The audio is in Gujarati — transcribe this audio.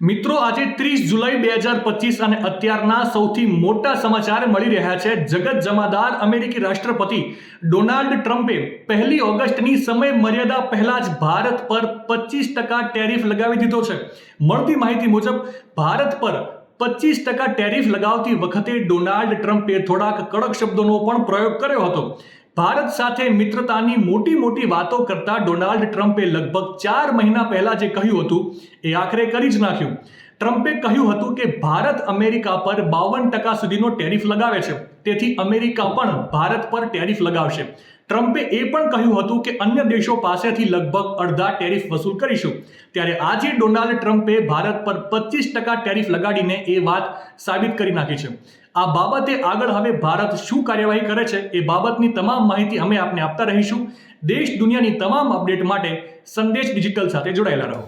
મિત્રો, આજે ત્રીસ જુલાઈ બે હજાર પચીસ અને અત્યારના સૌથી મોટા સમાચાર મળી રહ્યા છે. જગત જમાદાર અમેરિકી રાષ્ટ્રપતિ ડોનાલ્ડ ટ્રમ્પે પહેલી ઓગસ્ટની સમય મર્યાદા પહેલા જ ભારત પર પચીસ ટકા ટેરિફ લગાવી દીધો છે. મળતી માહિતી મુજબ, ભારત પર પચીસ ટકા ટેરિફ લગાવતી વખતે ડોનાલ્ડ ટ્રમ્પે થોડાક કડક શબ્દોનો પણ પ્રયોગ કર્યો હતો. ભારત સાથે મિત્રતાની મોટી મોટી વાતો કરતા ડોનાલ્ડ ટ્રમ્પે લગભગ ચાર મહિના પહેલા જે કહ્યું હતું, એ આખરે કરી જ નાખ્યું. ટ્રમ્પે કહ્યું હતું કે ભારત અમેરિકા પર બાવન ટકા સુધીનો ટેરિફ લગાવે છે. તેથી અમેરિકા પણ ભારત પર ટેરિફ લગાવશે. ટ્રમ્પે એ પણ કહ્યું હતું કે અન્ય દેશો પાસેથી લગભગ અડધા ટેરિફ વસૂલ કરીશું. ત્યારે આજે ડોનાલ્ડ ટ્રમ્પે ભારત પર પચીસ ટકા ટેરિફ લગાડીને એ વાત સાબિત કરી નાખી છે. આ બાબતે આગળ હવે ભારત શું કાર્યવાહી કરે છે એ બાબતની તમામ માહિતી અમે આપને આપતા રહીશું. દેશ દુનિયાની તમામ અપડેટ માટે સંદેશ ડિજિટલ સાથે જોડાયેલા રહો.